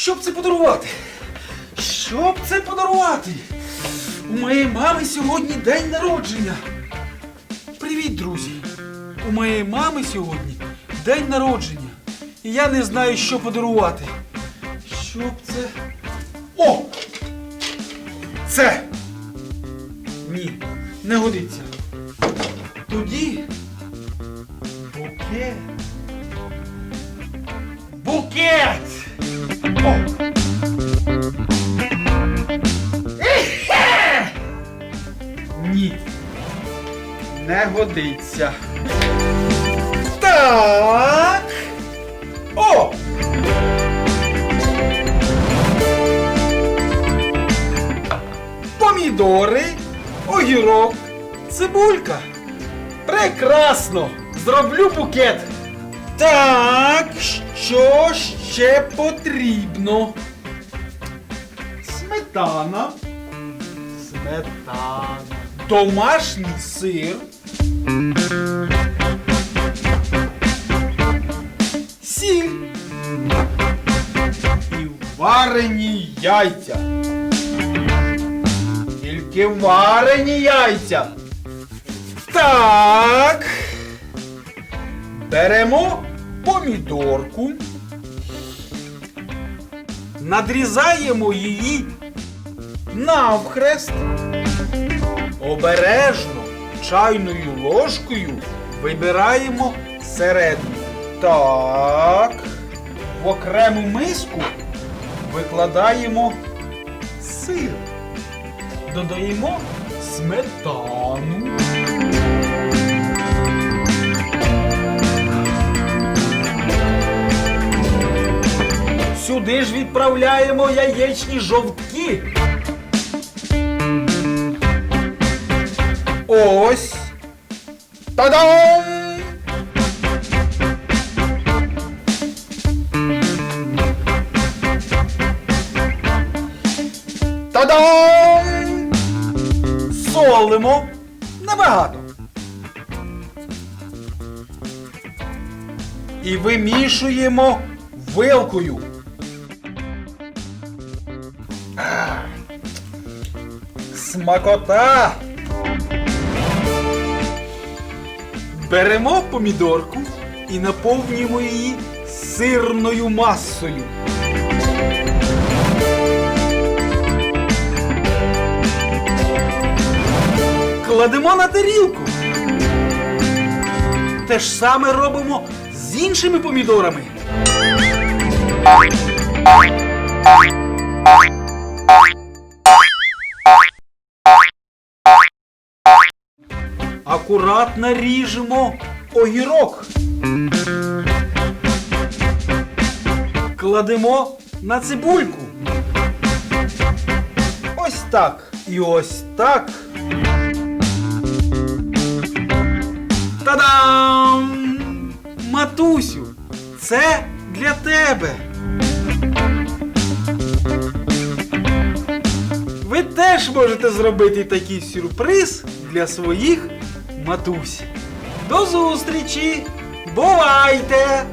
Щоб це подарувати? Щоб це подарувати? У моєї мами сьогодні день народження. Привіт, друзі! У моєї мами сьогодні день народження. І я не знаю, що подарувати. Щоб це. О! Це! Ні, не годиться. Тоді букет. Ні. Не годиться. Так. О! Помідори, огірок, цибулька. Прекрасно! Зроблю букет. Так, що ще потрібно? Сметана. Сметана. Домашній сир. Сіль. І варені яйця. Тільки варені яйця. Так. Беремо помідорку. Надрізаємо її навхрест. Обережно чайною ложкою вибираємо середину. Так. В окрему миску викладаємо сир. Додаємо сметану. Сюди ж відправляємо яєчні жовтки. Ось. Та-дам! Та-дам! Солимо небагато. І вимішуємо вилкою. Смакота! Беремо помідорку і наповнюємо її сирною масою. Кладемо на тарілку. Те ж саме робимо з іншими помідорами. Акуратно ріжемо огірок. Кладемо на цибульку. Ось так. І ось так. Та-дам! Матусю, це для тебе. Ви теж можете зробити такий сюрприз для своїх матусь. До зустрічі! Бувайте!